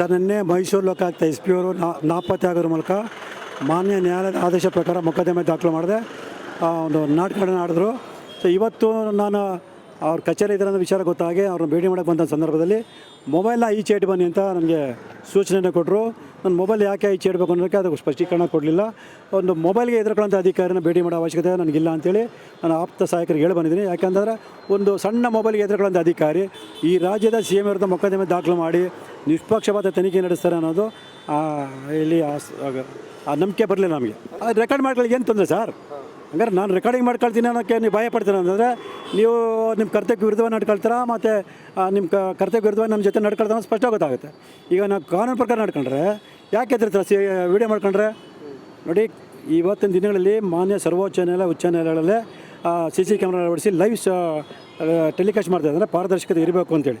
Sir ನಿನ್ನೆ Mysuru Lokayukta S P ಅವರು ನಾಪತ್ತೆ ಆಗೋದ್ರ ಮೂಲಕ ಮಾನ್ಯ ನ್ಯಾಯಾಲಯದ ಆದೇಶ ಪ್ರಕಾರ ಮೊಕದ್ದಮೆ ದಾಖಲು ಮಾಡಿದೆ. ಒಂದು ನಾಟಕಗಳನ್ನ ಆಡಿದ್ರು. ಸೊ ಇವತ್ತು ನಾನು ಅವ್ರ ಕಚೇರಿ ಇದ್ರ ವಿಚಾರ ಗೊತ್ತಾಗಿ ಅವ್ರನ್ನ ಭೇಟಿ ಮಾಡೋಕ್ಕೆ ಬಂದ ಸಂದರ್ಭದಲ್ಲಿ ಮೊಬೈಲ್ನ ಈಚೆ ಇಟ್ಟು ಬನ್ನಿ ಅಂತ ನನಗೆ ಸೂಚನೆಯನ್ನು ಕೊಟ್ಟರು ನನ್ನ ಮೊಬೈಲ್ ಯಾಕೆ ಈಚೆ ಇಡಬೇಕು ಅನ್ನೋದಕ್ಕೆ ಅದಕ್ಕೆ ಸ್ಪಷ್ಟೀಕರಣ ಕೊಡಲಿಲ್ಲ. ಒಂದು ಮೊಬೈಲ್ಗೆ ಎದುರುಕೊಳ್ಳೋಂಥ ಅಧಿಕಾರಿನ ಭೇಟಿ ಮಾಡೋ ಅವಶ್ಯಕತೆ ನನಗಿಲ್ಲ ಅಂತೇಳಿ ನಾನು ಆಪ್ತ ಸಹಾಯಕರಿಗೆ ಹೇಳಿ ಬಂದಿದ್ದೀನಿ. ಯಾಕೆಂದರೆ ಒಂದು ಸಣ್ಣ ಮೊಬೈಲ್ಗೆ ಎದುರುಕೊಳ್ಳೋಂಥ ಅಧಿಕಾರಿ ಈ ರಾಜ್ಯದ ಸಿ ಎಂ ವಿರುದ್ಧ ಮೊಕದ್ದಮೆ ದಾಖಲು ಮಾಡಿ ನಿಷ್ಪಕ್ಷಪಾತ ತನಿಖೆ ನಡೆಸ್ತಾರೆ ಅನ್ನೋದು ಇಲ್ಲಿ ಆ ನಂಬಿಕೆ ಬರಲಿಲ್ಲ ನಮಗೆ. ರೆಕಾರ್ಡ್ ಮಾಡ್ಕೊಳ್ಳಿ ಏನು ತೊಂದರೆ ಸರ್? ಹಂಗಾರೆ ನಾನು ರೆಕಾರ್ಡಿಂಗ್ ಮಾಡ್ಕೊಳ್ತೀನಿ ಅನ್ನೋಕ್ಕೆ ನೀವು ಭಯ ಪಡ್ತೀರ ಅಂತಂದರೆ, ನೀವು ನಿಮ್ಮ ಕರ್ತವ್ಯ ವಿರುದ್ಧವಾಗಿ ನಡ್ಕೊಳ್ತೀರಾ, ಮತ್ತು ನಿಮ್ಮ ಕರ್ತವ್ಯ ವಿರುದ್ಧವಾಗಿ ನಮ್ಮ ಜೊತೆ ನಡ್ಕೊಳ್ತಾನೆ ಸ್ಪಷ್ಟ ಗೊತ್ತಾಗುತ್ತೆ. ಈಗ ನಾವು ಕಾನೂನು ಪ್ರಕಾರ ನಡ್ಕೊಂಡ್ರೆ, ಯಾಕೆ ಎದುರ್ತೀರ ಸಿ, ವಿಡಿಯೋ ಮಾಡ್ಕೊಂಡ್ರೆ? ನೋಡಿ, ಇವತ್ತಿನ ದಿನಗಳಲ್ಲಿ ಮಾನ್ಯ ಸರ್ವೋಚ್ಚ ನ್ಯಾಯಾಲಯ, ಉಚ್ಚ ನ್ಯಾಯಾಲಯಗಳಲ್ಲೇ ಸಿ ಸಿ ಕ್ಯಾಮ್ರಾ ಅಳವಡಿಸಿ ಲೈವ್ ಟೆಲಿಕಾಸ್ಟ್ ಮಾಡ್ತಾ ಇದ್ದಾರೆ, ಪಾರದರ್ಶಕತೆ ಇರಬೇಕು ಅಂತೇಳಿ.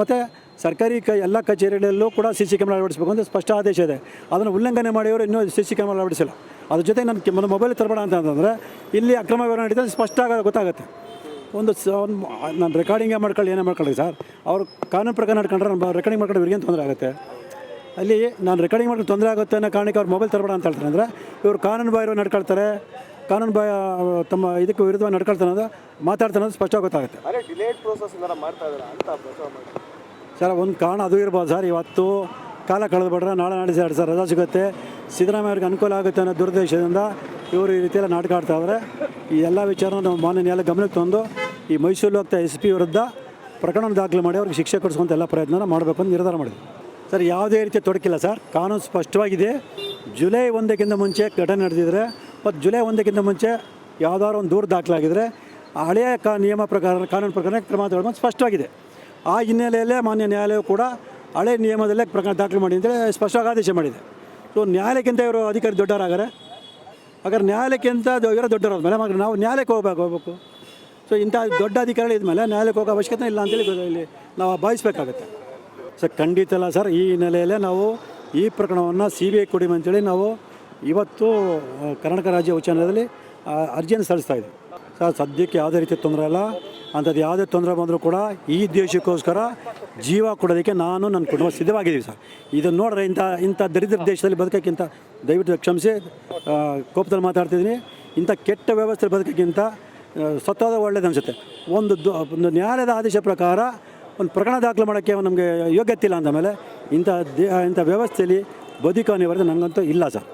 ಮತ್ತು ಸರ್ಕಾರಿ ಕ, ಎಲ್ಲ ಕಚೇರಿಗಳಲ್ಲೂ ಕೂಡ ಸಿ ಸಿ ಕ್ಯಾಮ್ರಾ ಅಳವಡಿಸಬೇಕು ಅಂತ ಸ್ಪಷ್ಟ ಆದೇಶ ಇದೆ. ಅದನ್ನು ಉಲ್ಲಂಘನೆ ಮಾಡಿಯವರು ಇನ್ನೂ ಸಿ ಸಿ ಕ್ಯಾಮ್ರಾ ಅಳವಡಿಸಿಲ್ಲ. ಅದ್ರ ಜೊತೆ ನನ್ನ ಮೊಬೈಲ್ ತರಬೇಡ ಅಂತ ಅಂತಂದರೆ ಇಲ್ಲಿ ಅಕ್ರಮ ವ್ಯವಹಾರ ನಡೀತದೆ ಸ್ಪಷ್ಟ ಆಗ ಗೊತ್ತಾಗುತ್ತೆ. ಒಂದು ಸ ಒಂದು ನಾನು ರೆಕಾರ್ಡಿಂಗೇ ಮಾಡ್ಕೊಳ್ಳಿ ಏನೇ ಮಾಡ್ಕೊಳ್ಳಿ ಸರ್. ಅವರು ಕಾನೂನು ಪ್ರಕಾರ ನಡ್ಕೊಂಡ್ರೆ ನಾನು ರೆಕಾರ್ಡಿಂಗ್ ಮಾಡ್ಕೊಂಡು ಇವ್ರಿಗೇನು ತೊಂದರೆ ಆಗುತ್ತೆ? ಅಲ್ಲಿ ನಾನು ರೆಕಾರ್ಡಿಂಗ್ ಮಾಡ್ಕೊಂಡು ತೊಂದರೆ ಆಗುತ್ತೆ ಅನ್ನೋ ಕಾರಣಕ್ಕೆ ಅವ್ರು ಮೊಬೈಲ್ ತರಬೇಡ ಅಂತ ಹೇಳ್ತಾರೆ ಅಂದರೆ ಇವರು ಕಾನೂನು ಬಾಯರು ನಡ್ಕೊಳ್ತಾರೆ ಕಾನೂನು ಬಾಯ ತಮ್ಮ ಇದಕ್ಕೆ ವಿರುದ್ಧವಾಗಿ ನಡ್ಕೊಳ್ತಾರೆ ಅನ್ನೋದು ಮಾತಾಡ್ತಾರೆ ಅನ್ನೋದು ಸ್ಪಷ್ಟ ಗೊತ್ತಾಗುತ್ತೆ. ಸರ್ ಒಂದು ಕಾರಣ ಅದು ಇರ್ಬೋದು ಸರ್. ಇವತ್ತು ಕಾಲ ಕಳೆದು ಬಿಡ್ರೆ ನಾಳೆ ನಾಡಿದ್ದು ಎರಡು ಸರ್ ರಜಾ ಸಿಗುತ್ತೆ. ಸಿದ್ದರಾಮಯ್ಯ ಅವ್ರಿಗೆ ಅನುಕೂಲ ಆಗುತ್ತೆ ಅನ್ನೋ ದುರುದ್ದೇಶದಿಂದ ಇವರು ಈ ರೀತಿಯೆಲ್ಲ ನಾಟಕ ಆಡ್ತಾ ಇದ್ದಾರೆ. ಈ ಎಲ್ಲ ವಿಚಾರನ ನಾವು ಮಾನ್ಯ ಗಮನಕ್ಕೆ ತಂದು ಈ ಮೈಸೂರು ಹೋಗ್ತಾ ಎಸ್ ಪಿ ವಿರುದ್ಧ ಪ್ರಕರಣ ದಾಖಲು ಮಾಡಿ ಅವ್ರಿಗೆ ಶಿಕ್ಷೆ ಕೊಡಿಸುವಂಥ ಎಲ್ಲ ಪ್ರಯತ್ನ ಮಾಡಬೇಕು ಅಂತ ನಿರ್ಧಾರ ಮಾಡಿದ್ವಿ. ಸರ್, ಯಾವುದೇ ರೀತಿ ತೊಡಕಿಲ್ಲ ಸರ್. ಕಾನೂನು ಸ್ಪಷ್ಟವಾಗಿದೆ. ಜುಲೈ ಒಂದಕ್ಕಿಂತ ಮುಂಚೆ ಘಟನೆ ನಡೆದಿದ್ರೆ ಮತ್ತು ಜುಲೈ ಒಂದಕ್ಕಿಂತ ಮುಂಚೆ ಯಾವುದಾದ್ರು ಒಂದು ದೂರು ದಾಖಲಾಗಿದ್ದರೆ ಹಳೆಯ ಕಾ ನಿಯಮ ಪ್ರಕಾರ, ಕಾನೂನು ಪ್ರಕಾರ ಕ್ರಮ ತಗೊಳ್ಬೋದು ಸ್ಪಷ್ಟವಾಗಿದೆ. ಆ ಹಿನ್ನೆಲೆಯಲ್ಲೇ ಮಾನ್ಯ ನ್ಯಾಯಾಲಯವು ಕೂಡ ಹಳೆ ನಿಯಮದಲ್ಲೇ ಪ್ರಕರಣ ದಾಖಲು ಮಾಡಿ ಅಂತೇಳಿ ಸ್ಪಷ್ಟವಾಗಿ ಆದೇಶ ಮಾಡಿದೆ. ಸೊ ನ್ಯಾಯಾಲಯಕ್ಕಿಂತ ಇವರು ಅಧಿಕಾರಿ ದೊಡ್ಡವರಾಗಾರೆ. ಹಾಗಾದ್ರೆ ನ್ಯಾಯಾಲಯಕ್ಕಿಂತ ಇವರ ದೊಡ್ಡವರು. ಮೇಲೆ ಹಾಗಾದ್ರೆ ನಾವು ನ್ಯಾಯಾಲಯಕ್ಕೆ ಹೋಗ್ಬೇಕು ಹೋಗ್ಬೇಕು. ಸೊ ಇಂಥ ದೊಡ್ಡ ಅಧಿಕಾರಿಗಳು ಇದ್ಮೇಲೆ ನ್ಯಾಯಾಲಯಕ್ಕೆ ಹೋಗೋ ಅವಶ್ಯಕತೆ ಇಲ್ಲ ಅಂತೇಳಿ ಇಲ್ಲಿ ನಾವು ಭಾವಿಸ್ಬೇಕಾಗತ್ತೆ. ಸರ್ ಖಂಡಿತ ಅಲ್ಲ ಸರ್ ಈ ಹಿನ್ನೆಲೆಯಲ್ಲೇ ನಾವು ಈ ಪ್ರಕರಣವನ್ನು ಸಿ ಬಿ ಐ ಕೊಡಿ ಅಂತೇಳಿ ನಾವು ಇವತ್ತು ಕರ್ನಾಟಕ ರಾಜ್ಯ ಆ, ಅರ್ಜಿಯನ್ನು ಸಲ್ಲಿಸ್ತಾ ಇದ್ದೀವಿ. ಸರ್ ಸದ್ಯಕ್ಕೆ ಯಾವುದೇ ರೀತಿ ತೊಂದರೆ ಇಲ್ಲ. ಅಂಥದ್ದು ಯಾವುದೇ ತೊಂದರೆ ಬಂದರೂ ಕೂಡ ಈ ದೇಶಕ್ಕೋಸ್ಕರ ಜೀವ ಕೊಡೋದಕ್ಕೆ ನಾನು ನನ್ನ ಕುಟುಂಬ ಸಿದ್ಧವಾಗಿದ್ದೀವಿ ಸರ್. ಇದನ್ನು ನೋಡ್ರೆ, ಇಂಥ ಇಂಥ ದರಿದ್ರ ದೇಶದಲ್ಲಿ ಬದುಕೋಕ್ಕಿಂತ ದಯವಿಟ್ಟು ಕ್ಷಮಿಸಿ ಕೋಪದಲ್ಲಿ ಮಾತಾಡ್ತಿದ್ದೀನಿ. ಇಂಥ ಕೆಟ್ಟ ವ್ಯವಸ್ಥೆ ಬದುಕೋಕ್ಕಿಂತ ಸತ್ತಾದ ಒಳ್ಳೇದು ಅನಿಸುತ್ತೆ. ಒಂದು ಒಂದು ನ್ಯಾಯಾಲಯದ ಆದೇಶ ಪ್ರಕಾರ ಒಂದು ಪ್ರಕರಣ ದಾಖಲು ಮಾಡೋಕ್ಕೆ ನಮಗೆ ಯೋಗ್ಯತೆ ಇಲ್ಲ ಅಂದಮೇಲೆ ಇಂಥ ದೇ, ಇಂಥ ವ್ಯವಸ್ಥೆಯಲ್ಲಿ ಬದುಕು ಅನಿವಾರ್ಯತೆ ನನಗಂತೂ ಇಲ್ಲ ಸರ್.